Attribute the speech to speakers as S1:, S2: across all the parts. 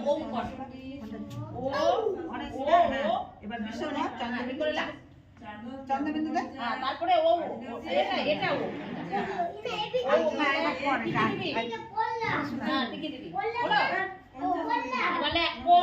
S1: ও ও কর ও
S2: অনেক
S1: ও
S2: হ্যাঁ।
S1: ও
S2: এবার ভীষণ এক চন্দ্রবিন্দু
S1: করে
S2: দে।
S1: লাগ
S2: চন্দ্রবিন্দু দে।
S1: হ্যাঁ তারপরে ও ও, এটা এটা ও
S2: আর না, এবার কর এটা।
S1: হ্যাঁ টিকে দিবি বলো বলে ও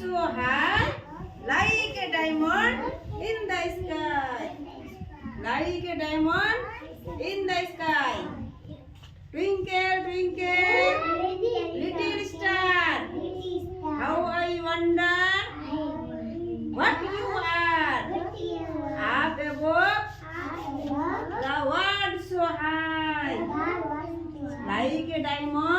S2: the world so high, like a diamond in the sky. Like a diamond in the sky. Twinkle, twinkle, little star. How I wonder what you are. Up above the world so high, like a diamond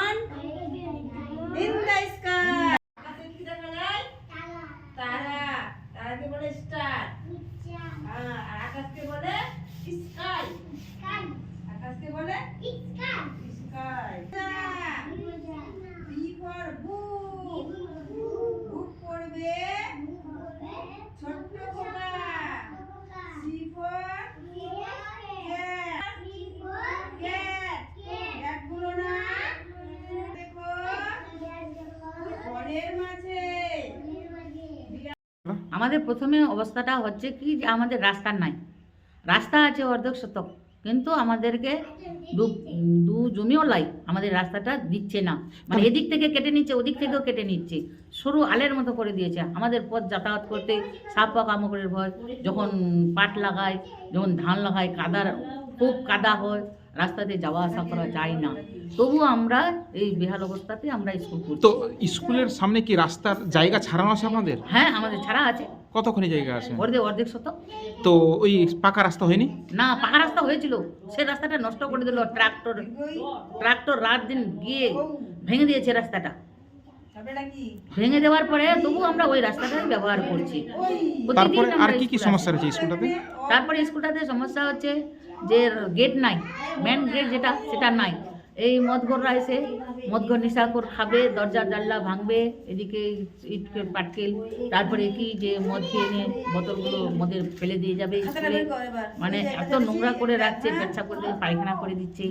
S1: আমাদের প্রথমে অবস্থাটা হচ্ছে কি যে আমাদের রাস্তা নাই। রাস্তা আছে অর্ধেক শতক, কিন্তু আমাদেরকে দু দু জমিও লাই, আমাদের রাস্তাটা দিচ্ছে না। মানে এদিক থেকে কেটে নিচ্ছে, ওদিক থেকেও কেটে নিচ্ছে। সরু আলের মতো করে দিয়েছে। আমাদের পথ যাতায়াত করতে সাপ পোকামাকড়ের ভয়, যখন পাট লাগায়, যখন ধান লাগায়, কাদার, খুব কাদা হয়। রাস্তাতে যাওয়া আসা করা যায় না। তবু আমরা এই বেহাল অবস্থাতে আমরা স্কুল করছি।
S3: তো স্কুলের সামনে কি রাস্তার জায়গা ছাড়ানো আছে আপনাদের?
S1: হ্যাঁ আমাদের ছাড়া আছে।
S3: কতখানি জায়গা আছে?
S1: অর্ধেক অর্ধেক শতক
S3: তো ওই পাকা রাস্তা হয়নি?
S1: না পাকা রাস্তা হয়েছিল। সে রাস্তাটা নষ্ট করে দিল। ট্রাক্টর ট্রাক্টর রাত দিন গিয়ে ভেঙে দিয়েছে রাস্তাটা। ভেঙে দেওয়ার পরে তবু আমরা ওই রাস্তাটাই ব্যবহার করছি।
S3: তারপরে আর কি কি সমস্যা। রয়েছে স্কুলটাতে?
S1: তারপরে স্কুলটাতে সমস্যা হচ্ছে যে গেট নাই মেন গেট যেটা সেটা নাই। এই মদঘররা এসে মদঘর নিশাকর খাবে দরজা জানলা ভাঙবে এদিকে ইট পাটকেল তারপরে কি যে মদ খেয়ে নিয়ে বোতলগুলো মদের ফেলে দিয়ে যাবে স্কুলে। মানে এত নোংরা করে রাখছে পেচ্ছা করে পায়খানা করে দিচ্ছে।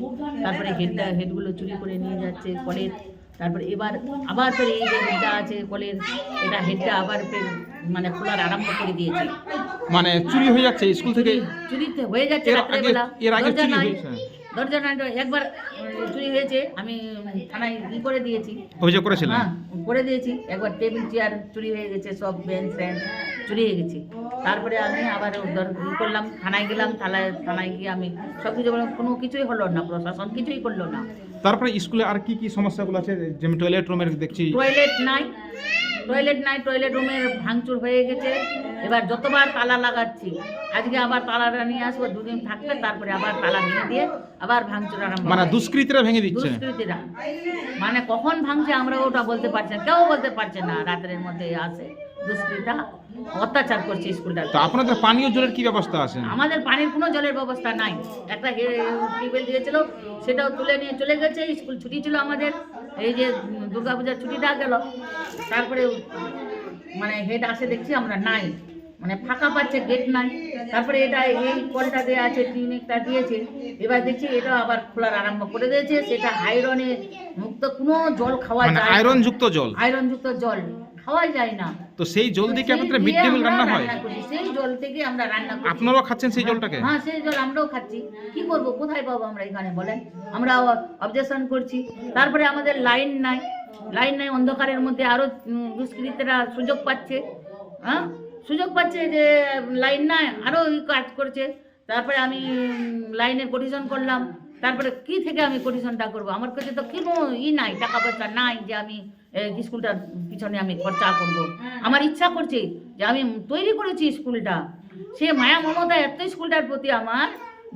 S1: তারপরে হেডটা হেডগুলো চুরি করে নিয়ে যাচ্ছে কলের। তারপরে এবার আবার ফের এই যে হেডটা আছে কলের এটা হেডটা আবার ফের মানে খোলার আরম্ভ করে দিয়েছে।
S3: মানে চুরি হয়ে যাচ্ছে স্কুল থেকে?
S1: চুরি হয়ে যাচ্ছে রাত্রেবেলা।
S3: এর আগে
S1: দরজা
S3: চুরি
S1: নাই।
S3: হয়েছে?
S1: দরজা নাই একবার চুরি হয়েছে। আমি থানায় ই করে দিয়েছি।
S3: অভিযোগ করেছিলাম
S1: হ্যাঁ করে দিয়েছি। একবার টেবিল চেয়ার চুরি হয়ে গেছে সব বেঞ্চ ফ্যান। চুরি হয়ে গেছে। তারপরে আমি আবার ই করলাম থানায় গেলাম থানায় থানায় গিয়ে আমি সব কিছু কোনো কিছুই হলো না প্রশাসন কিছুই করল না।
S3: তারপরে স্কুলে আর কি কি সমস্যাগুলো আছে? যেমন টয়লেট রুমের দেখছি।
S1: টয়লেট নাই টয়লেট নাই টয়লেট রুমের ভাঙচুর হয়ে গেছে। এবার যতবার তালা লাগাচ্ছি আজকে আবার তালাটা নিয়ে আসব দুদিন থাকবে তারপরে আবার তালা ভেঙে দিয়ে আবার ভাঙচুর আরম্ভ
S3: মানে। দুষ্কৃতীরা ভেঙে দিচ্ছে?
S1: দুষ্কৃতীরা। মানে কখন ভাঙছে আমরা ওটা বলতে পারছি না কেউ বলতে পারছে না রাতের মধ্যে আসে। দুষ্কৃতা অত্যাচার করছে স্কুলটা
S3: তো আপনাদের পানীয় জলের কি ব্যবস্থা আছে?
S1: আমাদের পানির কোনো জলের ব্যবস্থা নাই। একটা টিউবওয়েল দিয়েছিল সেটাও তুলে নিয়ে চলে গেছে স্কুল ছুটি ছিল আমাদের। এই যে দুর্গাপূজার ছুটিটা গেল তারপরে মানে হেড আসে দেখছি আমরা নাই। মানে ফাঁকা পাচ্ছে গেট নাই। তারপরে এটা এই কলটা দেওয়া আছে ক্লিনিকটা দিয়েছে। এবার দেখছি এটা আবার খোলার আরম্ভ করে দিয়েছে। সেটা আয়রনে মুক্ত কোনো জল খাওয়া
S3: মানে
S1: যায় না।
S3: আয়রন যুক্ত জল?
S1: আয়রন যুক্ত জল। খাওয়াই যায় না।
S3: তো সেই জল দিয়ে কি আপনাদের মিড ডে মিল রান্না হয়?
S1: সেই জল থেকে আমরা রান্না করি।
S3: আপনারাও খাচ্ছেন সেই জলটাকে?
S1: হ্যাঁ সেই জল আমরাও খাচ্ছি। কি করব কোথায় পাবো আমরা এখানে বলেন? আমরা অবজেকশন করছি। তারপরে আমাদের লাইন নাই। লাইন নাই অন্ধকারের মধ্যে আরও দুষ্কৃতীরা সুযোগ পাচ্ছে। হ্যাঁ? সুযোগ পাচ্ছে যে লাইন নাই আরও কাজ করছে। তারপরে আমি উম, লাইনের কোটিশন করলাম। তারপরে কি থেকে আমি কোটিশনটা করব? আমার কাছে তো কোনো ই নাই টাকা পয়সা নাই যে আমি স্কুলটার পিছনে আমি খরচা করব। আমার ইচ্ছা করছে যে আমি তৈরি করেছি স্কুলটা। সে মায়া মমতা এত স্কুলটার প্রতি আমার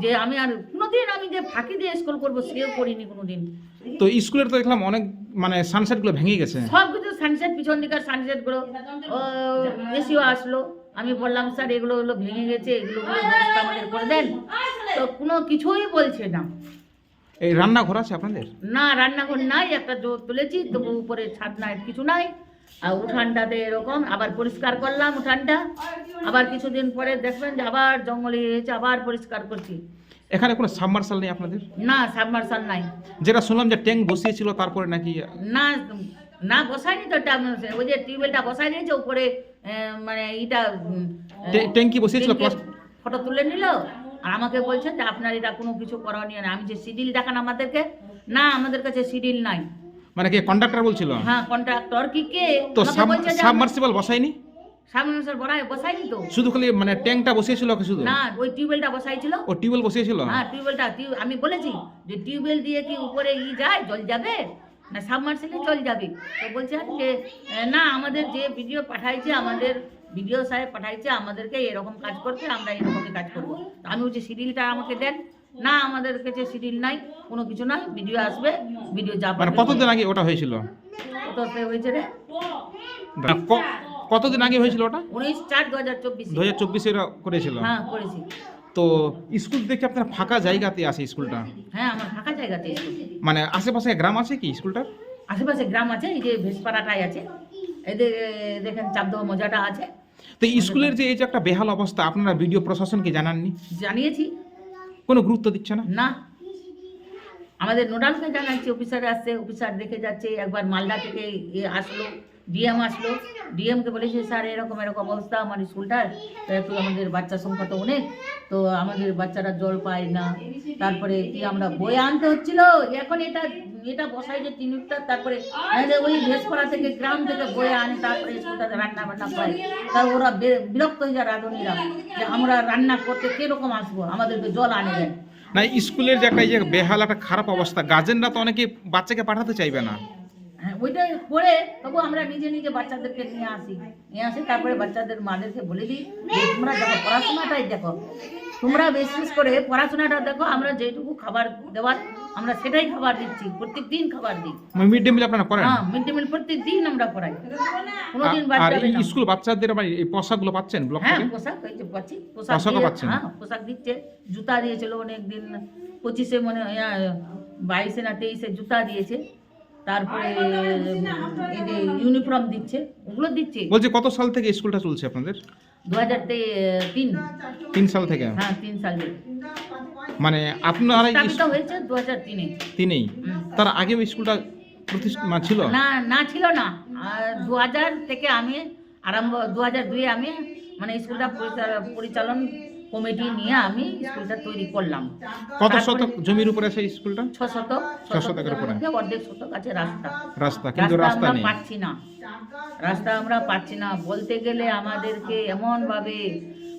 S1: যে আমি আর কোনোদিন আমি যে ফাঁকি দিয়ে স্কুল করব সেও করিনি কোনোদিন।
S3: তো স্কুলের তো দেখলাম অনেক মানে সানসেটগুলো ভেঙে গেছে।
S1: সব কিছু সানসেট পিছন দিকার সানসেটগুলো এসিও আসলো। আমি বললাম স্যার এগুলো এগুলো ভেঙে গেছে এগুলো আমাদের করে দেন। তো কোনো কিছুই বলছে না।
S3: এই রান্নাঘর আছে আপনাদের?
S1: না রান্নাঘর নাই একটা জো তুলেছি তবু উপরে ছাদ নাই কিছু নাই। আর উঠানটাতে এরকম আবার পরিষ্কার করলাম উঠানটা। আবার কিছুদিন পরে দেখবেন যে আবার জঙ্গলে হয়েছে আবার পরিষ্কার করছি।
S3: এখানে কোনো সাবমার্সাল নেই আপনাদের?
S1: না সাবমার্সাল নাই।
S3: যেটা শুনলাম যে ট্যাঙ্ক বসিয়েছিল তারপরে নাকি
S1: না না বসায়নি তো ওই যে টিউবওয়েলটা বসাই দিয়েছে উপরে মানে এটা
S3: ট্যাঙ্কি বসিয়েছিল
S1: ফটো তুলে নিল। আর আমাকে বলছে যে আপনার এটা কোনো কিছু করণীয় না। আমি যে সিডিল দেখান আমাদেরকে? না আমাদের কাছে সিডিল নাই।
S3: মানে কি কন্ডাক্টর বলছিল?
S1: হ্যাঁ কন্ট্রাক্টর কি কে?
S3: তো সাবমার্সিবল বসায়নি?
S1: সামনে বড়াই বসাইনি তো।
S3: শুধু খালি মানে ট্যাঙ্কটা বসিয়েছিল কি শুধু?
S1: না ওই টিউবওয়েলটা বসাইছিল।
S3: ও টিউবওয়েল বসিয়েছিল?
S1: হ্যাঁ টিউবওয়েলটা টিউ- আমি বলেছি যে টিউবওয়েল দিয়ে কি উপরে ই যায় জল যাবে? না সাবমার্সিলে জল যাবে। তো বলছে যে না আমাদের যে ভিডিও পাঠাইছে আমাদের ভিডিও সাহেব পাঠাইছে আমাদেরকে এরকম কাজ করতে আমরা এরকমই কাজ করব। আমি বলছি শিডিলটা আমাকে দেন। না আমাদের কাছে শিডিল নাই কোনো কিছু নাই ভিডিও আসবে ভিডিও যাবে
S3: মানে কতদিন আগে ওটা হয়েছিল?
S1: কত হয়েছে রে?
S3: কতদিন আগে হয়েছিল ওটা?
S1: উনিশ চার দু হাজার চব্বিশ।
S3: দু হাজার চব্বিশে করেছিল?
S1: হ্যাঁ করেছি।
S3: তো স্কুল দেখে আপনার ফাঁকা জায়গাতে আছে স্কুলটা?
S1: হ্যাঁ আমার ফাঁকা জায়গাতে।
S3: মানে আশেপাশে গ্রাম আছে কি স্কুলটার?
S1: আশেপাশে গ্রাম আছে এই যে ভেসপাড়াটাই আছে। এদের দেখেন চাপদহ মজাটা আছে।
S3: তো স্কুলের যে এই যে একটা বেহাল অবস্থা আপনারা ভিডিও প্রশাসনকে জানাননি?
S1: জানিয়েছি।
S3: কোনো গুরুত্ব দিচ্ছে না?
S1: না। আমাদের নোডালকে জানাচ্ছি অফিসার আসছে অফিসার দেখে যাচ্ছে একবার মালদা থেকে আসলো। ডিএম আসলো। ডিএমকে বলেছে, স্যার, এরকম এরকম অবস্থা, আমার স্কুলটার একটু আমাদের বাচ্চা সংখ্যা তো অনেক, তো আমাদের বাচ্চারা জল পায় না। তারপরে কি আমরা বই আনতে হচ্ছিল? এখন এটা এটা বসাই যে টিনুকটা তারপরে ওই ভেসপাড়া থেকে গ্রাম থেকে বই আনে, তারপরে স্কুলটাতে রান্না বান্না করে। তা ওরা বিরক্ত হয়ে যায় রাঁধুনিরা, যে আমরা রান্না করতে কীরকম আসব? আমাদেরকে জল আনে দেন।
S3: না স্কুলের যে একটা যে বেহাল একটা খারাপ অবস্থা, গার্জেনরা তো অনেকে বাচ্চাকে পাঠাতে চাইবে না।
S1: ওইটা করে তবু আমরা নিজে নিজে বাচ্চাদেরকে নিয়ে আসি। নিয়ে আসি তারপরে বাচ্চাদের মাদেরকে বলে দিই তোমরা দেখো পড়াশোনাটাই দেখো। তোমরা বিশেষ করে পড়াশোনাটা দেখো আমরা যেটুকু খাবার দেওয়ার আমরা সেটাই খাবার দিচ্ছি প্রত্যেক দিন খাবার দিই।
S3: মিড ডে মিল আপনারা করেন?
S1: হ্যাঁ মিড ডে মিল প্রত্যেক দিন আমরা পড়াই কোনোদিন বাদ
S3: আর
S1: যাবে না
S3: স্কুল বাচ্চাদের আবার এই পোশাকগুলো পাচ্ছেন ব্লক
S1: হ্যাঁ
S3: থেকে?
S1: পোশাক এই যে পাচ্ছি পোশাক
S3: পাচ্ছেন?
S1: হ্যাঁ পোশাক দিচ্ছে জুতা দিয়েছিল অনেক দিন পঁচিশে মনে হয়, আহ, বাইশে না তেইশে জুতা দিয়েছে। তারপরে এই যে ইউনিফর্ম দিচ্ছে ওগুলো দিচ্ছে।
S3: বলছি কত সাল থেকে স্কুলটা চলছে আপনাদের?
S1: দু হাজার তিন।
S3: তিন সাল থেকে?
S1: হ্যাঁ তিন সাল থেকে।
S3: মানে আপনারা
S1: স্থাপিত হয়েছে দু হাজার তিনে
S3: তিনেই তার আগে স্কুলটা প্রতিষ্ঠা ছিল?
S1: না না ছিল না। দু হাজার থেকে আমি আরম্ভ দু হাজার দুয়ে আমি মানে স্কুলটা পরিচাল- পরিচালন কমিটি নিয়ে আমি স্কুলটা তৈরি করলাম।
S3: কত শতক জমির উপরে সেই স্কুলটা?
S1: ছ শতক
S3: ছ শতকের উপরে।
S1: অর্ধেক শতক আছে রাস্তা।
S3: রাস্তা কিন্তু
S1: রাস্তা
S3: রাস্তা নেই।
S1: পাচ্ছি না। রাস্তা আমরা পাচ্ছি না। বলতে গেলে আমাদেরকে এমন ভাবে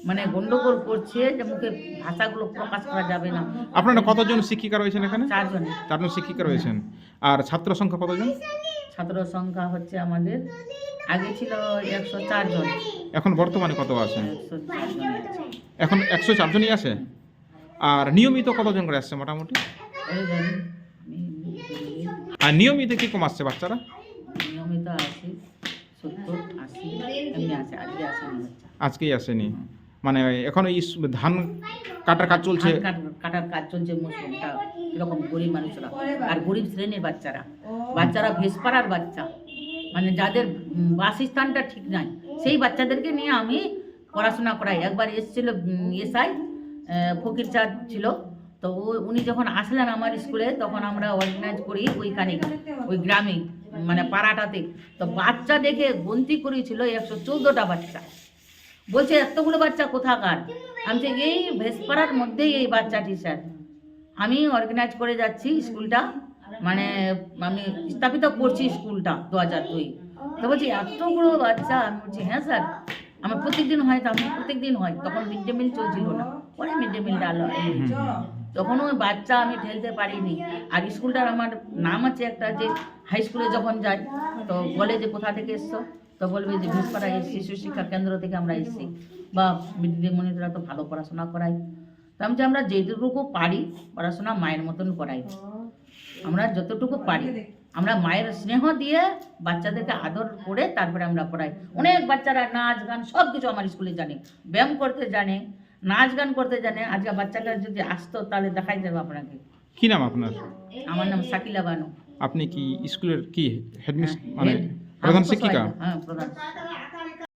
S1: মানে গন্ডগোল করছে যে মুখে ভাষাগুলো প্রকাশ করা যাবে না।
S3: আপনারা কতজন শিক্ষিকা রয়েছেন এখানে?
S1: চারজনে।
S3: চারজন শিক্ষিকা রয়েছেন। আর ছাত্র সংখ্যা কতজন?
S1: ছাত্র সংখ্যা হচ্ছে আমাদের আগে ছিল একশো চার জন।
S3: এখন বর্তমানে কত আছে। এখন একশো চারজনই আছে? আর নিয়মিত কতজন করে আসছে মোটামুটি? আর নিয়মিত কি কম আসছে বাচ্চারা?
S1: নিয়মিত আসেনি
S3: আজকেই আসেনি। মানে এখন এই ধান কাটার কাজ চলছে।
S1: কাটার কাজ চলছে মৌসুমটা এরকম গরিব মানুষরা। আর গরিব শ্রেণির বাচ্চারা। বাচ্চারা ভেসপাড়ার বাচ্চা। যাদের উম, বাসস্থানটা ঠিক নাই সেই বাচ্চাদেরকে নিয়ে আমি পড়াশোনা করাই। একবার এসেছিল এসআই ফকির চাঁদ ছিল। তো উনি যখন আসলেন আমার স্কুলে তখন আমরা অর্গানাইজ করি ওইখানে ওই গ্রামে মানে পাড়াটাতে। তো বাচ্চা দেখে গন্তি করেছিল একশো চৌদ্দটা বাচ্চা। বলছে এতগুলো বাচ্চা কোথাকার? আমি যে এই ভেসপাড়ার মধ্যেই এই বাচ্চাটি স্যার। আমি অর্গানাইজ করে যাচ্ছি স্কুলটা। মানে আমি স্থাপিত করছি স্কুলটা দু হাজার দুই। তো বলছি এতগুলো বাচ্চা? আমি বলছি হ্যাঁ স্যার, আমার প্রত্যেকদিন হয় তো আমি প্রত্যেকদিন হয়। তখন মিড ডে মিল চলছিল না। পরে মিড ডে মিলটা আলো তখন ওই বাচ্চা আমি ঠেলতে পারিনি। আর স্কুলটার আমার নাম আছে একটা, যে হাই স্কুলে যখন যাই, তো বলে যে কোথা থেকে এসছো? তো বলবে যে ভিসপাড়া শিশু শিক্ষা কেন্দ্র থেকে আমরা এসেছি। বা দিদিমণিরা তো ভালো পড়াশোনা করাই। তো আমি যে আমরা যেটুকু পারি, পড়াশোনা মায়ের মতন করাই। আমরা যতটুকু পারি। আমরা মায়ের স্নেহ দিয়ে বাচ্চাদেরকে আদর করে তারপরে আমরা পড়াই। অনেক বাচ্চারা নাচ গান সব কিছু আমার স্কুলে জানে। ব্যায়াম করতে জানে নাচ গান করতে জানে। আজকে বাচ্চাটা যদি আসতো তাহলে দেখাই দেবো আপনাকে।
S3: কি নাম আপনার?
S1: আমার নাম শাকিলা বানু।
S3: আপনি কি স্কুলের কি হেডমিস
S1: হ্যাঁ,
S3: মানে প্রধান শিক্ষিকা?
S1: হ্যাঁ প্রধান।